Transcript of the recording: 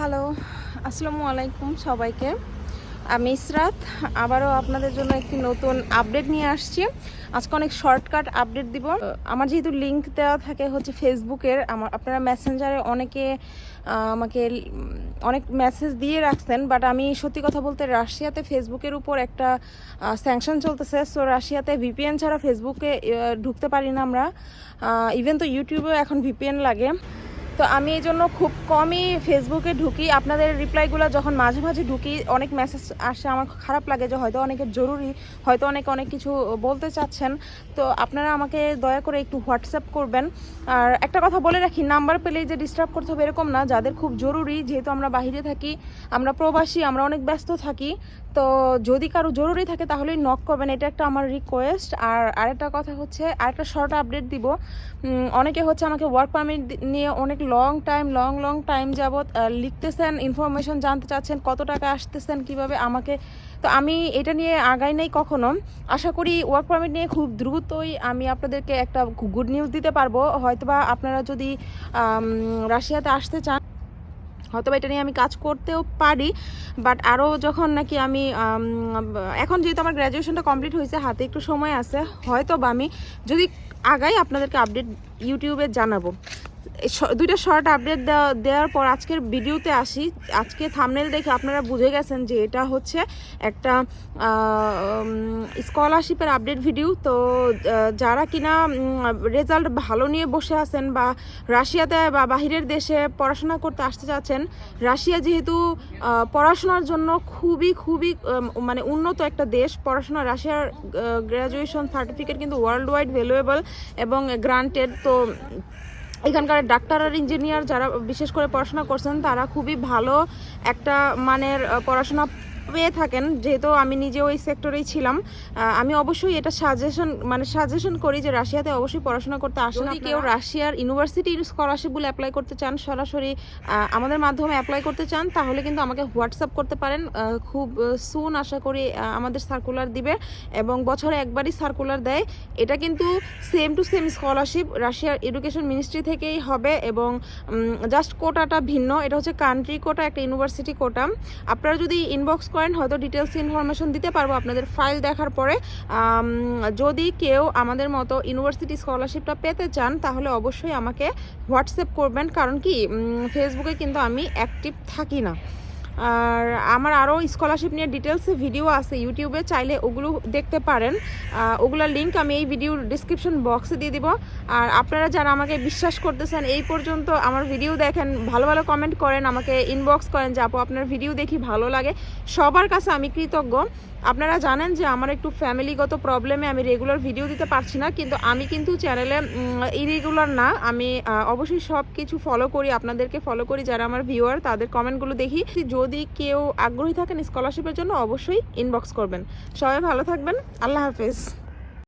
Hello, আসসালামু আলাইকুম সবাইকে। আমি ইসরাত, আবারও আপনাদের জন্য একটি নতুন আপডেট নিয়ে আসছি। আজকে অনেক শর্টকাট আপডেট দিব। আমার যেহেতু লিংক দেওয়া থাকে হচ্ছে ফেসবুকের, আমার আপনারা মেসেঞ্জারে অনেকে আমাকে অনেক মেসেজ দিয়ে রাখছেন বাট আমি সত্যি কথা বলতে রাশিয়াতে ফেসবুকের উপর একটা স্যাংশন চলতেছে। সো রাশিয়াতে ভিপিএন ছাড়া ফেসবুকে ঢুকতে পারি না আমরা। ইভেন তো ইউটিউবেও এখন ভিপিএন লাগে। তো আমি এই জন্য খুব কমই ফেসবুকে ঢুকি। আপনাদের রিপ্লাইগুলো যখন মাঝে মাঝে ঢুকি, অনেক মেসেজ আসে, আমার খারাপ লাগে যে হয়তো অনেকের জরুরি, হয়তো অনেক অনেক কিছু বলতে চাচ্ছেন। তো আপনারা আমাকে দয়া করে একটু হোয়াটসঅ্যাপ করবেন। আর একটা কথা বলে রাখি নাম্বার পেলেই যে ডিস্টার্ব করতে হবে এরকম না, যাদের খুব জরুরি, যেহেতু আমরা বাইরে থাকি, আমরা প্রবাসী, আমরা অনেক ব্যস্ত থাকি, তো যদি কারও জরুরি থাকে তাহলেই নক করবেন, এটা একটা আমার রিকোয়েস্ট আর আরেকটা কথা হচ্ছে, আরেকটা শর্ট আপডেট দিব। অনেকে হচ্ছে আমাকে ওয়ার্ক পারমিট নিয়ে অনেক long time long long time যাবৎ লিখতেছেন ইনফরমেশন জানতে চাচ্ছেন, কত টাকা আসতেছেন, কীভাবে আমাকে, তো আমি এটা নিয়ে আগাই নাই কখনো। আশা করি ওয়ার্ক পারমিট নিয়ে খুব দ্রুতই আমি আপনাদেরকে একটা গুড নিউজ দিতে পারব। হয়তোবা আপনারা যদি রাশিয়াতে আসতে চান হয়তো এটা নিয়ে আমি কাজ করতেও পারি বাট আরও যখন নাকি আমি এখন যেহেতু আমার গ্র্যাজুয়েশনটা কমপ্লিট হয়েছে, হাতে একটু সময় আছে হয়তো বা আমি যদি আগাই, আপনাদেরকে আপডেট ইউটিউবে জানাব। দুইটা শর্ট আপডেট দেওয়া, দেওয়ার পর আজকের ভিডিওতে আসি। আজকে থামনেল দেখে আপনারা বুঝে গেছেন যে এটা হচ্ছে একটা স্কলারশিপের আপডেট ভিডিও তো যারা কিনা রেজাল্ট ভালো নিয়ে বসে আছেন বা রাশিয়াতে বা বাহিরের দেশে পড়াশোনা করতে আসতে চাচ্ছেন, রাশিয়া যেহেতু পড়াশোনার জন্য খুবই খুবই মানে উন্নত একটা দেশ, পড়াশোনা রাশিয়ার গ্র্যাজুয়েশন সার্টিফিকেট কিন্তু ওয়ার্ল্ড ওয়াইড ভ্যালুয়েবল এবং গ্রান্টেড তো এখানকার ডাক্তার আর ইঞ্জিনিয়ার যারা বিশেষ করে পড়াশোনা করছেন, তারা খুবই ভালো একটা মানের পড়াশোনা পেয়ে থাকেন যেহেতু আমি নিজে ওই সেক্টরেই ছিলাম আমি অবশ্যই এটা সাজেশন মানে সাজেশন করি যে রাশিয়াতে অবশ্যই পড়াশোনা করতে আসেন। কেউ রাশিয়ার ইউনিভার্সিটির স্কলারশিপগুলো অ্যাপ্লাই করতে চান সরাসরি আমাদের মাধ্যমে অ্যাপ্লাই করতে চান তাহলে কিন্তু আমাকে হোয়াটসঅ্যাপ করতে পারেন। খুব সুন আশা করি আমাদের সার্কুলার দিবে এবং বছরে একবারই সার্কুলার দেয়। এটা কিন্তু সেম টু সেম স্কলারশিপ রাশিয়ার এডুকেশন মিনিস্ট্রি থেকেই হবে এবং জাস্ট কোটাটা ভিন্ন। এটা হচ্ছে কান্ট্রি কোটা একটা ইউনিভার্সিটি কোটা আপনারা যদি ইনবক্স করেন, হয়তো ডিটেলস ইনফরমেশন দিতে পারব আপনাদের ফাইল দেখার পরে। যদি কেউ আমাদের মতো ইউনিভার্সিটি স্কলারশিপটা পেতে চান, তাহলে অবশ্যই আমাকে হোয়াটসঅ্যাপ করবেন। কারণ কি ফেসবুকে কিন্তু আমি অ্যাক্টিভ থাকি না। আর আমার আরও স্কলারশিপ নিয়ে ডিটেলসে ভিডিও আছে ইউটিউবে চাইলে ওগুলো দেখতে পারেন। ওগুলোর লিঙ্ক আমি এই ভিডিওর ডিসক্রিপশন বক্সে দিয়ে দিব। আর আপনারা যারা আমাকে বিশ্বাস করতেছেন, এই পর্যন্ত আমার ভিডিও দেখেন, ভালো ভালো কমেন্ট করেন, আমাকে ইনবক্স করেন যে, আপু, আপনার ভিডিও দেখি ভালো লাগে। সবার কাছে আমি কৃতজ্ঞ। আপনারা জানেন যে আমার একটু ফ্যামিলিগত প্রবলেমে আমি রেগুলার ভিডিও দিতে পারছি না, কিন্তু আমি কিন্তু চ্যানেলে ইরেগুলার না। আমি অবশ্যই সব কিছু ফলো করি। আপনাদেরকে ফলো করি, যারা আমার ভিউয়ার তাদের কমেন্টগুলো দেখি। যদি কেউ আগ্রহী থাকেন স্কলারশিপের জন্য অবশ্যই ইনবক্স করবেন। সবাই ভালো থাকবেন। আল্লাহ হাফেজ।